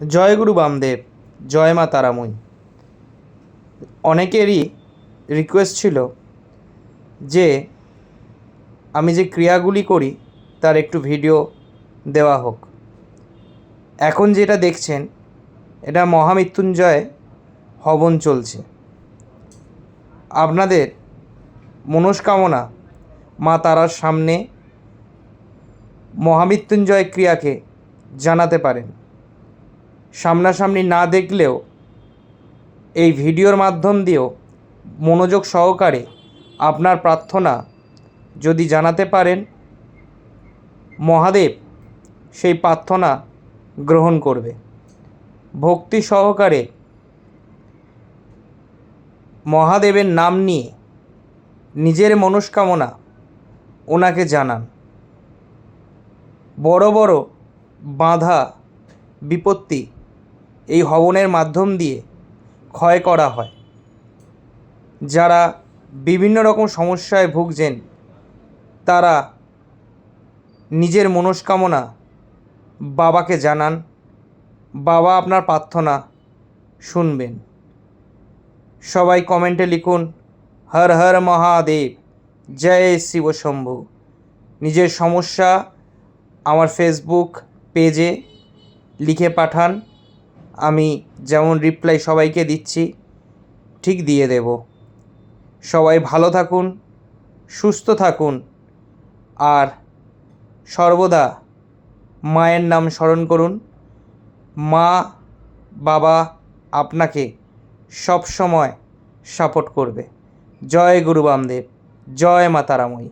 জয় গুরু বামদেব, জয় মা তারাময়ী অনেকেরই রিকোয়েস্ট ছিল যে আমি যে ক্রিয়াগুলি করি তার একটু ভিডিও দেওয়া হোক। এখন যেটা দেখছেন, এটা মহামৃত্যুঞ্জয় হবন চলছে। আপনাদের মনস্কামনা মা তারার সামনে মহামৃত্যুঞ্জয় ক্রিয়াকে জানাতে পারেন। সামনাসামনি না দেখলেও এই ভিডিওর মাধ্যম দিয়েও মনোযোগ সহকারে আপনার প্রার্থনা যদি জানাতে পারেন, মহাদেব সেই প্রার্থনা গ্রহণ করবে। ভক্তি সহকারে মহাদেবের নাম নিয়ে নিজের মনস্কামনা ওনাকে জানান। বড় বড় বাধা বিপত্তি এই হবনের মাধ্যম দিয়ে ক্ষয় করা হয়। যারা বিভিন্ন রকম সমস্যায় ভুগছেন, তারা নিজের মনস্কামনা বাবাকে জানান, বাবা, আপনার প্রার্থনা শুনবেন। সবাই কমেন্টে লিখুন, হর হর মহাদেব, জয় শিব শম্ভু। নিজের সমস্যা আমার ফেসবুক পেজে লিখে পাঠান। আমি যেমন রিপ্লাই সবাইকে দিচ্ছি, ঠিক দিয়ে দেব। সবাই ভালো থাকুন, সুস্থ থাকুন, আর সর্বদা মায়ের নাম স্মরণ করুন। মা, বাবা আপনাকে সব সময় সাপোর্ট করবে। জয় গুরু বামদেব, জয় মা তারাময়ী।